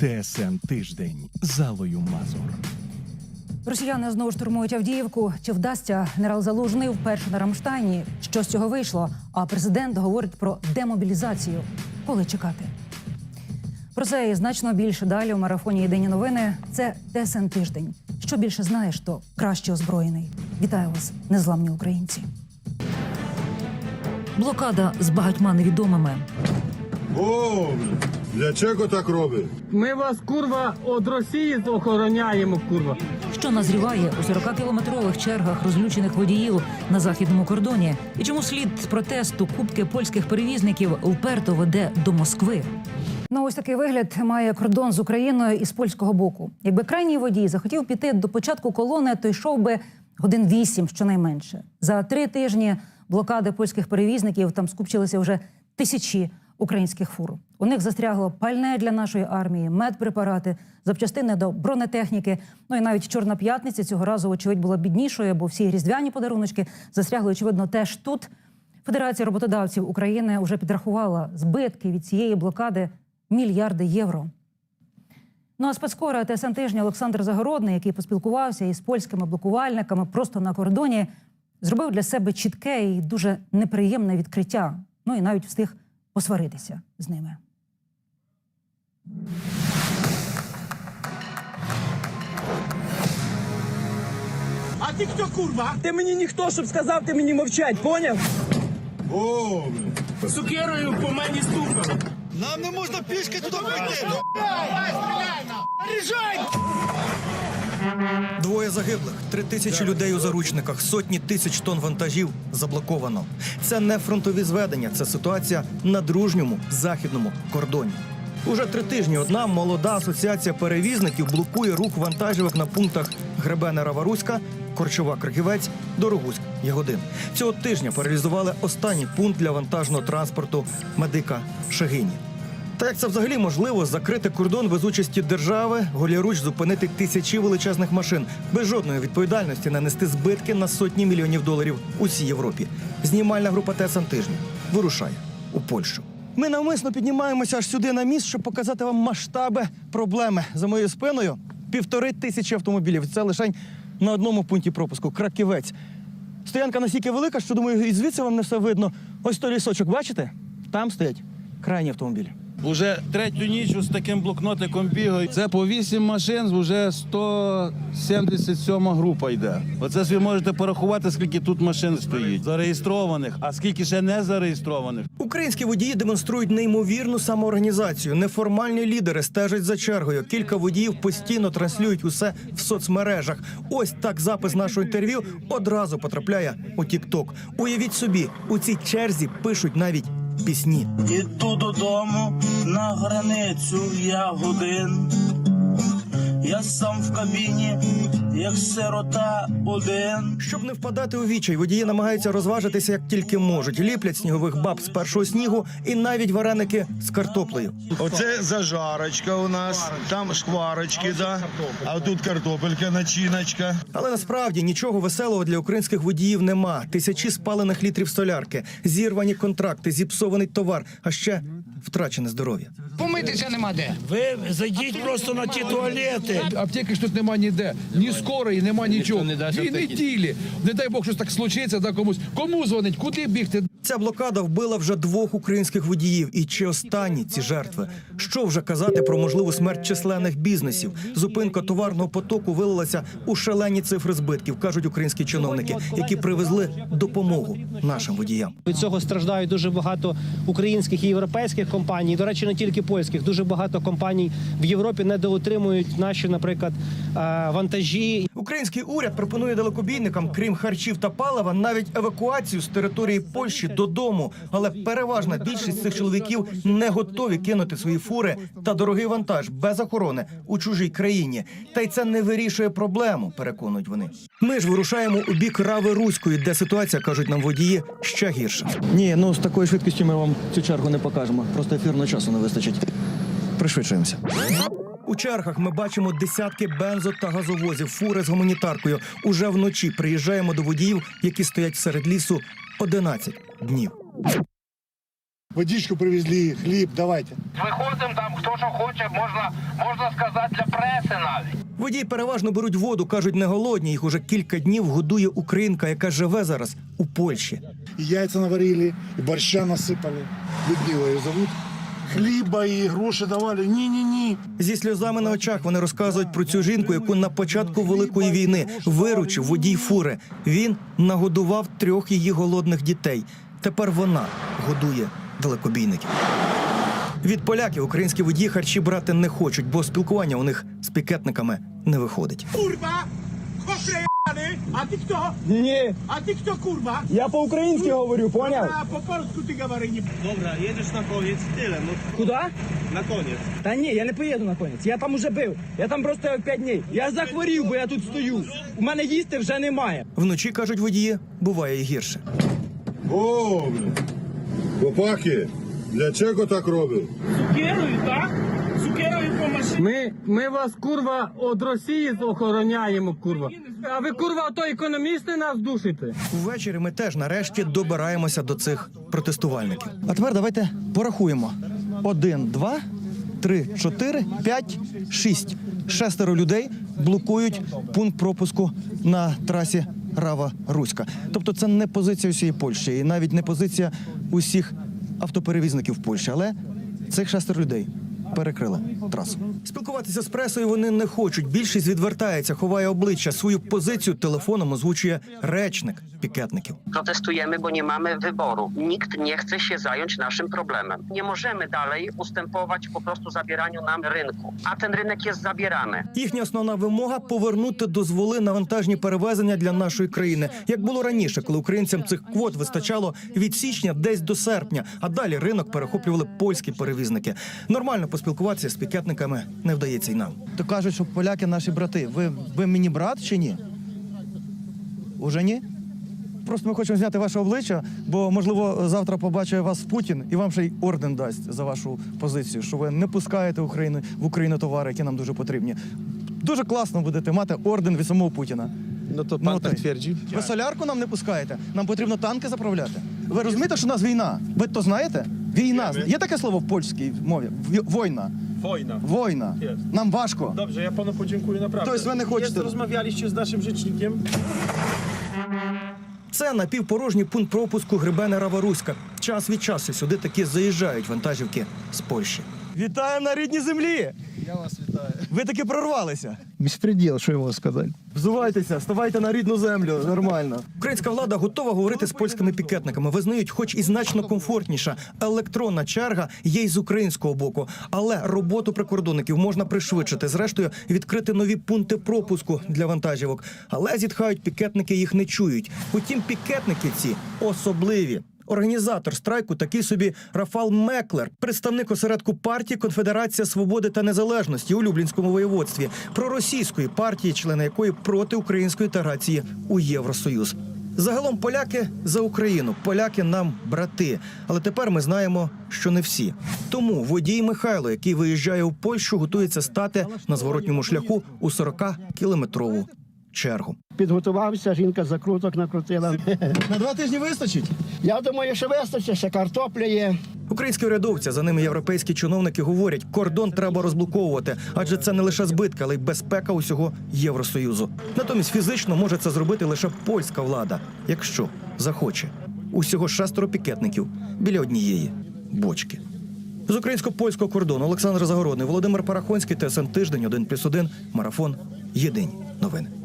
ТСН тиждень з Аллою Мазур. Росіяни знову штурмують Авдіївку. Чи вдасться генерал Залужний вперше на Рамштайні? Що з цього вийшло? А президент говорить про демобілізацію. Коли чекати? Про це і значно більше далі у марафоні Єдині новини. Це ТСН тиждень. Що більше знаєш, то краще озброєний. Вітаю вас, незламні українці. Блокада з багатьма невідомими. О, для чого так робить? Ми вас, курва, від Росії охороняємо, курва. що назріває у 40-кілометрових чергах розлючених водіїв на західному кордоні, і чому слід протесту кубки польських перевізників вперто веде до Москви. Ну, ось такий вигляд має кордон з Україною і з польського боку. Якби крайній водій захотів піти до початку колони, то йшов би годин вісім, щонайменше. За три тижні блокади польських перевізників там скупчилися вже тисячі українських фур. У них застрягло пальне для нашої армії, медпрепарати, запчастини до бронетехніки. Ну і навіть Чорна п'ятниця цього разу, очевидь, була біднішою, бо всі різдвяні подаруночки застрягли, очевидно, теж тут. Федерація роботодавців України вже підрахувала збитки від цієї блокади мільярди євро. Ну а спецкора ТСН тижня Олександр Загородний, який поспілкувався із польськими блокувальниками просто на кордоні, зробив для себе чітке і дуже неприємне відкриття. Ну і навіть встиг посваритися з ними. А ти хто, курва? Ти мені ніхто, щоб сказав, ти мені мовчать, поняв? О, Сукерою по мені стукав. Нам не можна пішки туди прийти. Двоє загиблих, три тисячі людей у заручниках, сотні тисяч тонн вантажів заблоковано. Це не фронтові зведення, це ситуація на дружньому західному кордоні. Уже три тижні одна молода асоціація перевізників блокує рух вантажівок на пунктах Гребене Раваруська, Корчова Краківець, Дорогуськ, Ягодин. Цього тижня паралізували останній пункт для вантажного транспорту медика Шагині. Та як це взагалі можливо закрити кордон без участі держави, голіруч зупинити тисячі величезних машин, без жодної відповідальності нанести збитки на сотні мільйонів доларів усій Європі. Знімальна група ТСН тижня вирушає у Польщу. Ми навмисно піднімаємося аж сюди на міст, щоб показати вам масштаби проблеми за моєю спиною. Півтори тисячі автомобілів. Це лише на одному пункті пропуску краківець. Стоянка настільки велика, що думаю, і звідси вам не все видно. Ось той лісочок, бачите? Там стоять крайні автомобілі. Уже третю ніч з таким блокнотиком бігаю. Це по 8 машин, вже 177 група йде. Оце ви можете порахувати, скільки тут машин стоїть. Зареєстрованих, а скільки ще не зареєстрованих. Українські водії демонструють неймовірну самоорганізацію. Неформальні лідери стежать за чергою. Кілька водіїв постійно транслюють усе в соцмережах. Ось так запис нашого інтерв'ю одразу потрапляє у Тік-Ток. Уявіть собі, у цій черзі пишуть навіть пісні. Іду додому на границю я годин. Я сам в кабіні, як сирота один. Щоб не впадати у вічай, водії намагаються розважитися як тільки можуть. Ліплять снігових баб з першого снігу і навіть вареники з картоплею. Оце зажарочка у нас, там шкварочки, да. а тут картопелька, начиночка. Але насправді нічого веселого для українських водіїв нема. Тисячі спалених літрів солярки, зірвані контракти, зіпсований товар, а ще втрачене здоров'я. Помитися нема де. Ви зайдіть просто на ті туалети. Аптеки ж тут нема ніде. Ні скорої, нема нічого. Дві неділі. Не дай Бог, щось так случиться, да комусь. Кому дзвонить? Куди бігти? Ця блокада вбила вже двох українських водіїв. І чи останні ці жертви? Що вже казати про можливу смерть численних бізнесів? Зупинка товарного потоку вилилася у шалені цифри збитків, кажуть українські чиновники, які привезли допомогу нашим водіям. Від цього страждають дуже багато українських і європейських компаній. До речі, не тільки польських. Дуже багато компаній в Європі недоотримують наші, наприклад, е, вантажі. Український уряд пропонує далекобійникам, крім харчів та палива, навіть евакуацію з території Польщі додому. Але переважна більшість цих чоловіків не готові кинути свої фури та дорогий вантаж без охорони у чужій країні. Та й це не вирішує проблему, переконують вони. Ми ж вирушаємо у бік Рави Руської, де ситуація кажуть нам водії ще гірша. Ні, ну з такою швидкістю ми вам цю чергу не покажемо. Просто ефірного часу не вистачить. Пришвидшуємося. У чергах ми бачимо десятки бензо та газовозів, фури з гуманітаркою. Уже вночі приїжджаємо до водіїв, які стоять серед лісу 11 днів. Водичку привезли, хліб, давайте. Виходимо там, хто що хоче, можна, можна сказати, для преси навіть. Водії переважно беруть воду, кажуть, не голодні. Їх уже кілька днів годує українка, яка живе зараз у Польщі. І яйця наварили, і борща насипали. Людмила її зовут. Хліба і гроші давали. Ні-ні-ні. Зі сльозами на очах вони розказують про цю жінку, яку на початку великої війни виручив водій фури. Він нагодував трьох її голодних дітей. Тепер вона годує далекобійників. Від поляків українські водії харчі брати не хочуть, бо спілкування у них з пікетниками не виходить. Kurwa! Chopre jebany! A ty kto? Ні, A ty kto kurwa? я по-українськи говорю, A po polsku ty gawary nie... Dobra, jedziesz na koniec, tyle, no Куди? na koniec. Та ні, я не поїду на конець. Я там уже бив. Я там просто 5 днів. Я захворів, бо я тут стою. У мене їсти вже немає. Вночі кажуть водії, буває і гірше. О, хлопаки, для чого так робив? Kieruj, tak? Ми, ми вас, курва, від Росії охороняємо, курва. А ви, курва, то економісти нас душите. Ввечері ми теж нарешті добираємося до цих протестувальників. А тепер давайте порахуємо: один, два, три, чотири, п'ять, шість. Шестеро людей блокують пункт пропуску на трасі Рава Руська. Тобто, це не позиція усієї Польщі, і навіть не позиція усіх автоперевізників Польщі, але цих шестеро людей. Перекрили трасу. Спілкуватися з пресою вони не хочуть. Більшість відвертається, ховає обличчя. Свою позицію телефоном озвучує речник пікетників. Protestujemy, bo nie mamy wyboru. Nikt nie chce się zająć naszym problemem. Nie możemy dalej ustępować po prostu zabieraniu nam rynku. A ten rynek jest zabierany. Їхня основна вимога повернути дозволи на вантажні перевезення для нашої країни, як було раніше, коли українцям цих квот вистачало від січня десь до серпня, а далі ринок перехоплювали польські перевізники. Нормально поспілкуватися з пікетниками не вдається й нам. То кажуть, що поляки наші брати. Ви, ви мені брат чи ні? Уже ні? Просто ми хочемо зняти ваше обличчя, бо можливо завтра побачить вас Путін і вам ще й орден дасть за вашу позицію, що ви не пускаєте Україну в Україну товари, які нам дуже потрібні. Дуже класно будете мати орден від самого Путіна. Ну то пан так твердить. Ви солярку нам не пускаєте. Нам потрібно танки заправляти. Ви розумієте, що у нас війна? Ви то знаєте? Війна. Є таке слово в польській мові? Война. Wojna. Wojna. Nam Waszko. Dobrze, ja panu podziękuję naprawdę. To jest wy nie chodźcie. Rozmawialiście z naszym rzecznikiem. Це напівпорожній пункт пропуску Гребена Раваруська. Час від часу сюди таки заїжджають вантажівки з Польщі. Вітаємо на рідній землі! Я вас вітаю. Ви таки прорвалися. Безпреділ, що йому сказати. Взувайтеся, ставайте на рідну землю. Нормально. Українська влада готова говорити з польськими пікетниками. Визнають, хоч і значно комфортніша електронна черга є й з українського боку, але роботу прикордонників можна пришвидшити. Зрештою, відкрити нові пункти пропуску для вантажівок. Але зітхають пікетники, їх не чують. Утім, пікетники ці особливі. Організатор страйку такий собі Рафал Меклер, представник осередку партії Конфедерація Свободи та Незалежності у Люблінському воєводстві, проросійської партії, члени якої проти української інтеграції у Євросоюз. Загалом поляки за Україну, поляки нам брати. Але тепер ми знаємо, що не всі. Тому водій Михайло, який виїжджає у Польщу, готується стати на зворотньому шляху у 40-кілометрову чергу. Підготувався, жінка закруток накрутила. На два тижні вистачить. Я думаю, що вистачить, ще картопля є. Українські урядовці, за ними європейські чиновники говорять, кордон треба розблоковувати, адже це не лише збитка, але й безпека усього Євросоюзу. Натомість фізично може це зробити лише польська влада, якщо захоче. Усього шестеро пікетників біля однієї бочки. З українсько-польського кордону Олександр Загородний, Володимир Парахонський, ТСН Тиждень, 1+,1, Марафон. Єдині новини.